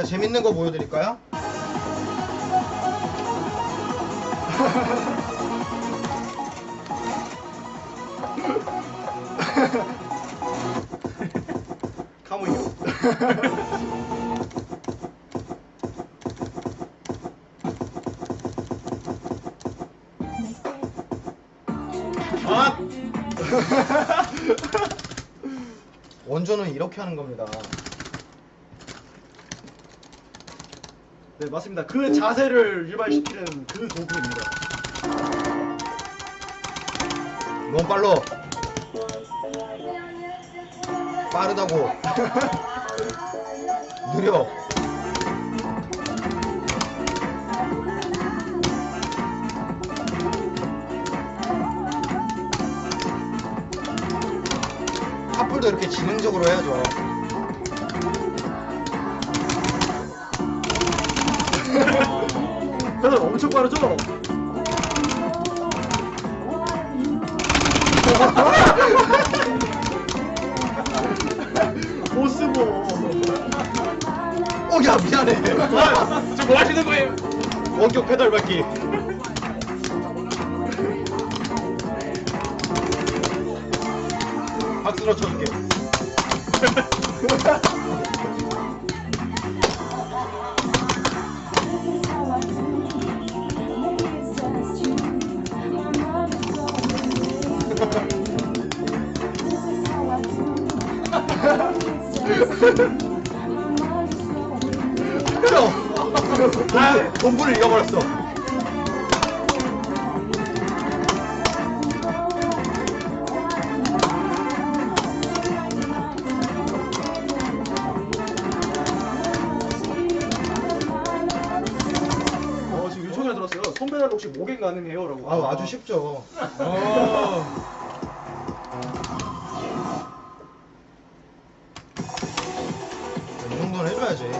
자, 재밌는 거 보여드릴까요? 카모요. 아! 원조는 이렇게 하는 겁니다. 네 맞습니다. 그 자세를 유발시키는 그 도구입니다. 너무 빨라. 빠르다고. 느려. 카풀도 이렇게 지능적으로 해야죠. 페달 엄청 빠르죠? 보스모. 어, 야, 미안해. 지금 뭐 하시는 거예요? 원격 페달 밟기. 박수로 쳐줄게. 형! 아, 본분을 잃어버렸어. 어 지금 요청이 들었어요. 손배달 혹시 목행 가능해요?라고. 아, 아주 쉽죠. 어. 정도는 해줘야지.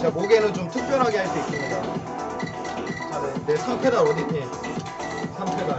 자, 목에는 좀 특별하게 할 수 있습니다. 자, 네, 내 3페달 어디 있니? 3페달.